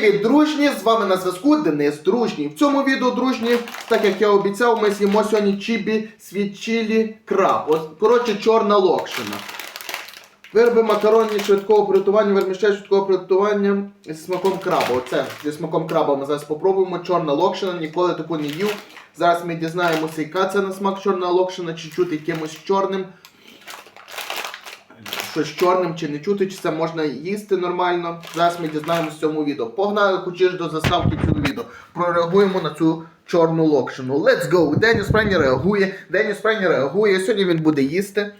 Привіт, дружні! З вами на зв'язку Денис Дружній. В цьому відео, дружні, так як я обіцяв, ми з'їмо сьогодні чібі свічілі краб. От, коротше, чорна локшина. Вироби макаронні швидкого приготування, вермішель швидкого приготування зі смаком краба. Оце зі смаком краба ми зараз спробуємо. Чорна локшина, ніколи таку не їв. Зараз ми дізнаємося, яка це на смак чорна локшина, чи чути якимось чорним. Щось чорним чи не чути, чи це можна їсти нормально. Зараз ми дізнаємося в цьому відео. Погнали кучиш до заставки цього відео. Прореагуємо на цю чорну локшину. Let's go! Деніс Прені реагує. Деніс Прені реагує. Сьогодні він буде їсти.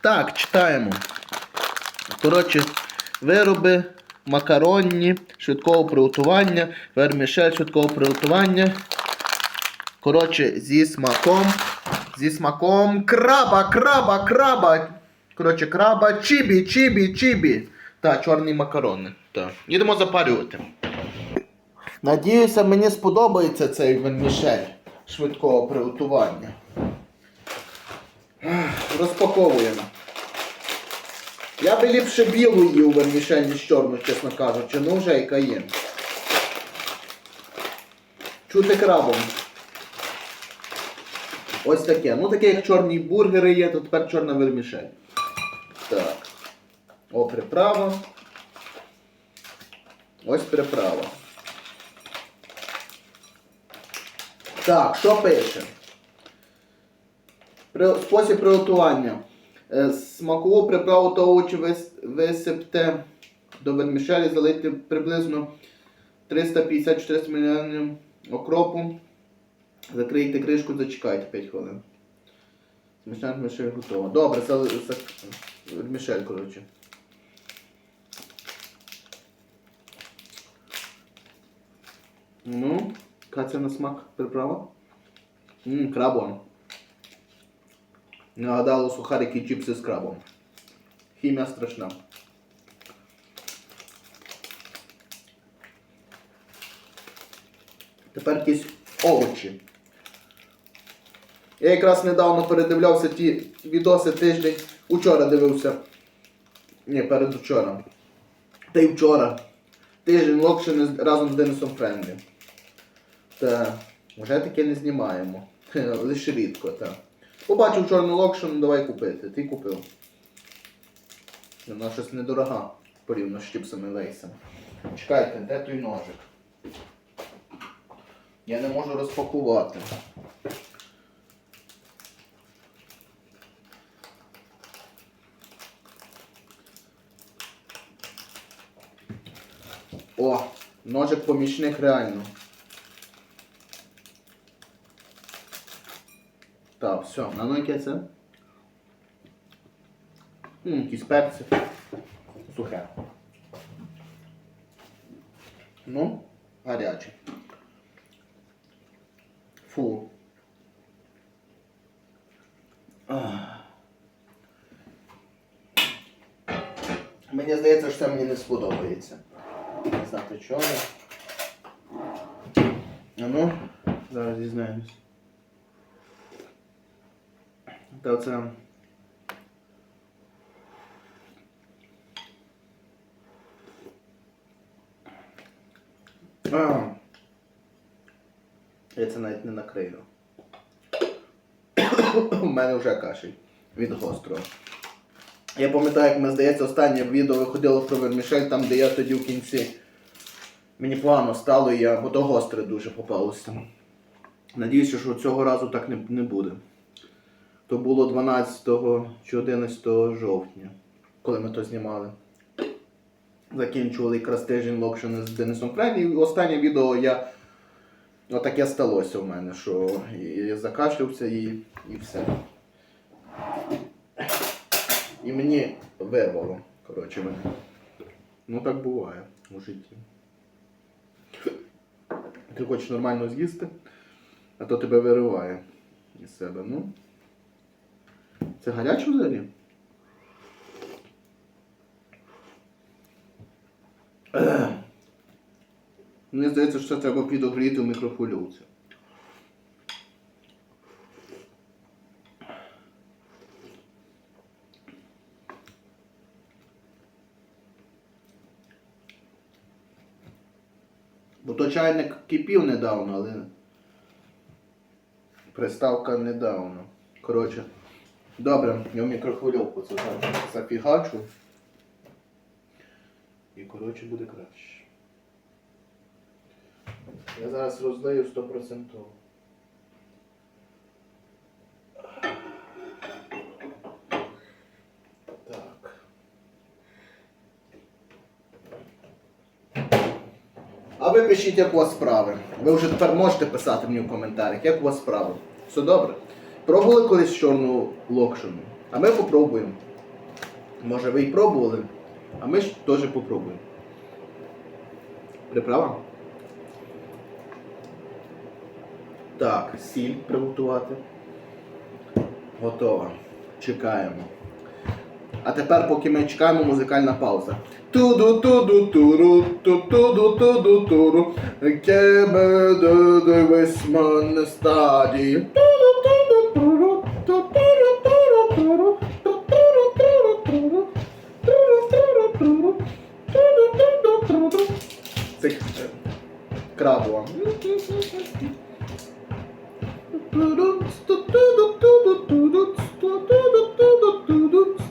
Так, читаємо. Коротше, вироби макаронні швидкого приготування, вермішель швидкого приготування. Коротше, зі смаком. Зі смаком краба, краба, краба. Коротше, краба, чібі, чібі, чібі. Та, чорні макарони. Так. Їдемо запарювати. Надіюся, мені сподобається цей вермішель швидкого приготування. Розпаковуємо. Я би ліпше білу їв вермішель, ніж чорну, чесно кажучи, ну вже яка є. Чути крабом. Ось таке. Ну таке як чорні бургери є, то тепер чорна вермішель. Так. О, приправа. Ось приправа. Так, що пише? Спосіб приготування. Е, Смакову приправу та овочі висипте до вермішелі, залийте приблизно 350-400 мл окропу. Закрийте кришку, зачекайте 5 хвилин. Смачна вермішель готова. Добре, це це вермішель, коротше. Ну, яка на смак приправа? Ммм, крабова. Нагадало сухарики чіпси з крабом. Хімія страшна. Тепер якісь овочі. Я якраз недавно передивлявся ті відоси тиждень. Учора дивився. Ні, передучора. Та й вчора. Тиждень локшини з- разом з Денисом Френдлі. Та вже таке не знімаємо. Лише рідко, так. Побачив чорну локшину, давай купити. Ти купив. Вона щось недорога порівняно з чіпсами лейсами. Чекайте, де той ножик? Я не можу розпакувати. О, ножик помічник реально. Так, все, на ну це? М, якісь перці. Сухе. Ну, гаряче. Фу. Мені здається, що це мені не сподобається. Знати чого. А ну, зараз дізнаємось. Та оце. А. Я це навіть не накрию. У мене вже кашель від гострого. Я пам'ятаю, як ми, здається, останнє відео виходило про вермішель, там де я тоді в кінці. Мені погано стало, і я, бо то гостре дуже попалося. Надіюся, що цього разу так не, не буде. То було 12 чи 11 жовтня, коли ми то знімали. Закінчували якраз тиждень локшини з Денисом Френді. І останнє відео я. Отаке сталося в мене, що я закашлявся і, і все. І мені вирвало. Коротше, мене. Ну так буває у житті. Ти хочеш нормально з'їсти, а то тебе вириває із себе. Ну. Це гаряче взагалі? Мені здається, що це треба підогріти в мікрохвильовці. Бо то чайник кипів недавно, але приставка недавно. Коротше, добре, я в мікрохвильовку це зафігачу. І коротше буде краще. Я зараз роздаю 100%. Ви пишіть, як у вас справи. Ви вже тепер можете писати мені в коментарях, як у вас справи. Все добре? Пробували колись чорну локшину? А ми попробуємо. Може ви і пробували, а ми ж теж попробуємо. Приправа? Так, сіль приготувати. Готово. Чекаємо. А тепер, поки ми чекаємо, музикальна пауза. Tudu tudu turu tudu tudu turu Chiama de Westman Stadi Tudu tudu turu tudu turu turu Krabua. Tudu tudu tudu tudu tudu tudu tudu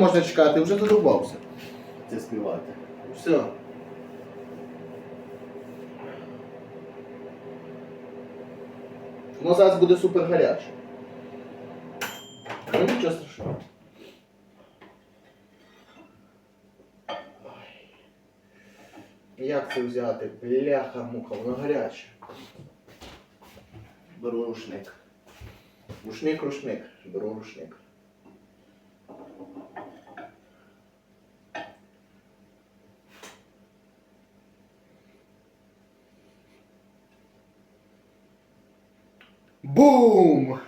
можна чекати? Вже задовбався це співати. Все. Воно зараз буде супер гаряче. Ну нічого страшного. Як це взяти? Бляха муха, воно гаряче. Беру рушник. Рушник, рушник. Беру рушник. Бум!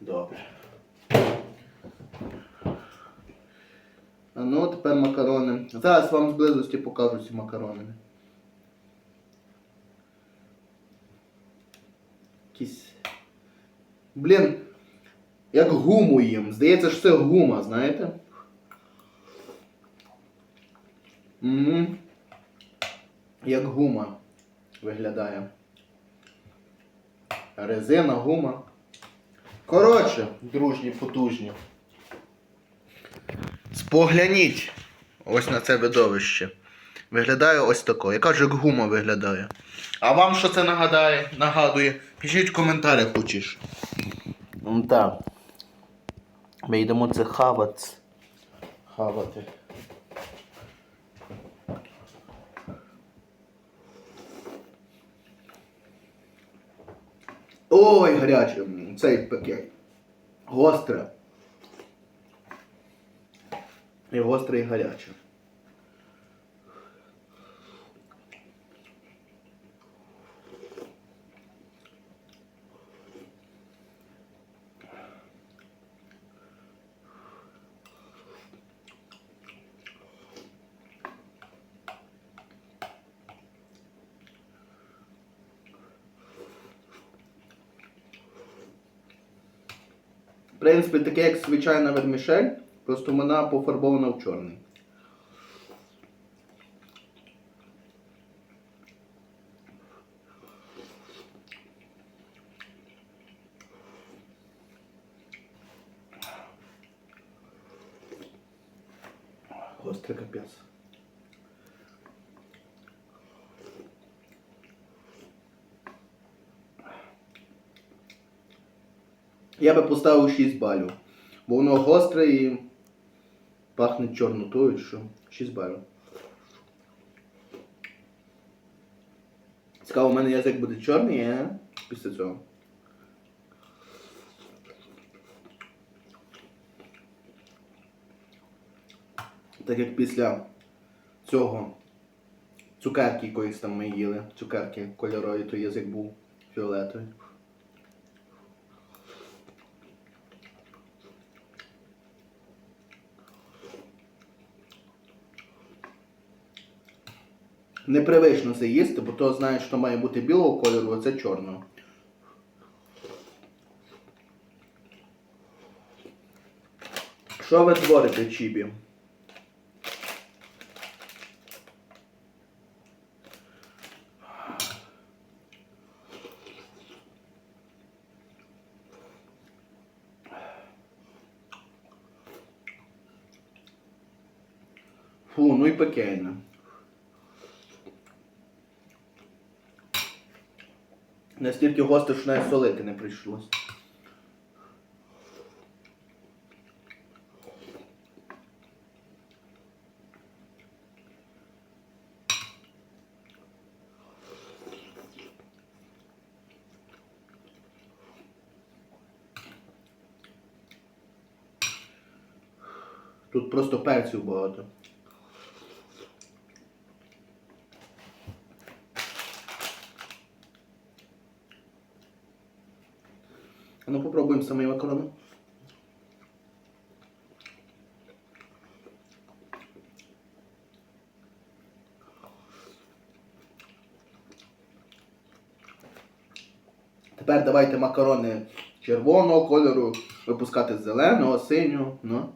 Добре. А ну, тепер макарони. Зараз вам з близості покажу ці макарони. Блін, як гуму їм. Здається, що це гума, знаєте? Ммм. Як гума виглядає. Резина, гума. Коротше, дружні, потужні. Спогляніть ось на це видовище. Виглядає ось тако. Я кажу, як гума виглядає. А вам що це нагадає, нагадує? Пишіть в коментарях хочеш. Ну так. Ми йдемо це хавати. Хавати. Ой, гаряче. Цей пакет. Гостре. І гостре і гаряче. Принципі, таке як звичайна вермішель, просто вона пофарбована в чорний. Гострий капець. Я би поставив 6 балів. Бо воно гостре і пахне чорнотою, що 6 балів. Цікаво, у мене язик буде чорний, а? Після цього. Так як після цього цукерки якоїсь там ми їли, цукерки кольорові, то язик був фіолетовий. Не непривично це їсти, бо то знаєш, що має бути білого кольору, а це чорного. Що ви творите, Чібі? Настільки гостро, що навіть солити не прийшлось. Тут просто перців багато. Ну попробуємо самий макарони. Тепер давайте макарони червоного кольору, випускати зеленого, синього. Ну.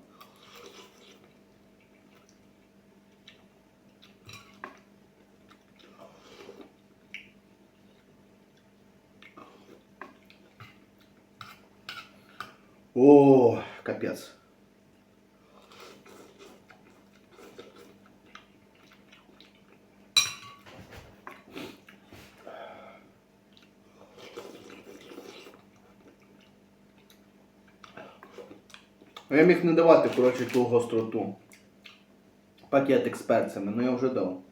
О, капец. Я міг не давати, коротше, ту гостроту. Пакетик з перцями, ну я вже дав.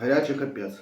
Гарячий капець.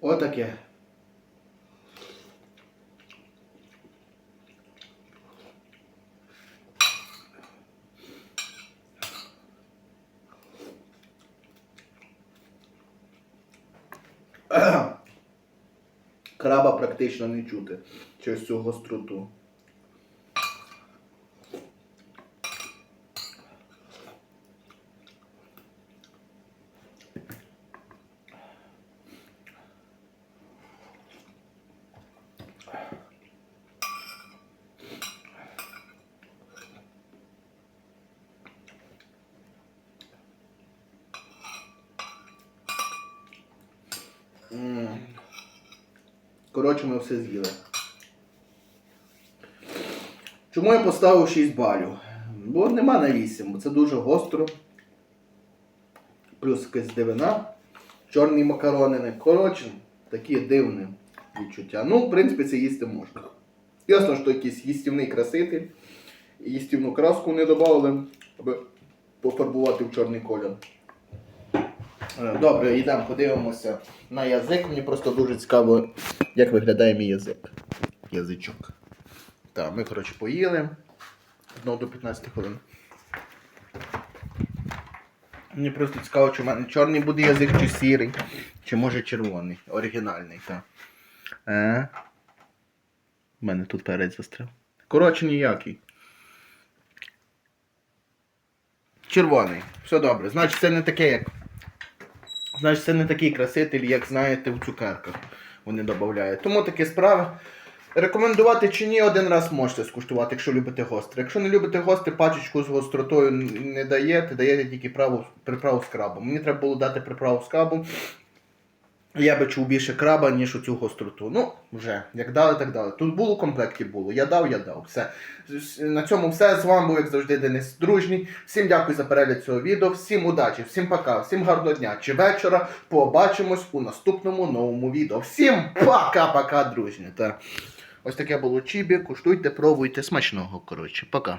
Отаке. Краба практично не чути через цю гостроту. Коротше, ми все з'їли. Чому я поставив 6 балів? Бо нема на 8, бо це дуже гостро. Плюс якась дивина. Чорні макаронини. Коротше, такі дивні відчуття. Ну, в принципі, це їсти можна. Ясно, що якийсь їстівний краситель. Їстівну краску не додали, аби пофарбувати в чорний колір. Е, Добре, йдемо, подивимося на язик. Мені просто дуже цікаво, як виглядає мій язик. Язичок. Так, ми, коротше, поїли. Знову до 15 хвилин. Мені просто цікаво, чи в мене чорний буде язик, чи сірий, чи може червоний, оригінальний, так. Е. У мене тут перець застряв. Коротше, ніякий. Червоний. Все добре. Значить, це не таке, як. Значить, це не такий краситель, як знаєте, в цукерках вони додають. Тому такі справи. Рекомендувати чи ні, один раз можете скуштувати, якщо любите гостре. Якщо не любите гостре, пачечку з гостротою не даєте, даєте тільки приправу з крабом. Мені треба було дати приправу з крабом. Я би чув більше краба, ніж оцю гостроту. Ну, вже, як дали, так дали. Тут було в комплекті було. Я дав, я дав. Все. На цьому все. З вами був, як завжди, Денис Дружній. Всім дякую за перегляд цього відео. Всім удачі, всім пока, всім гарного дня чи вечора. Побачимось у наступному новому відео. Всім пока-пока, дружні. Та. Ось таке було чібі. Куштуйте, пробуйте. Смачного, коротше. Пока.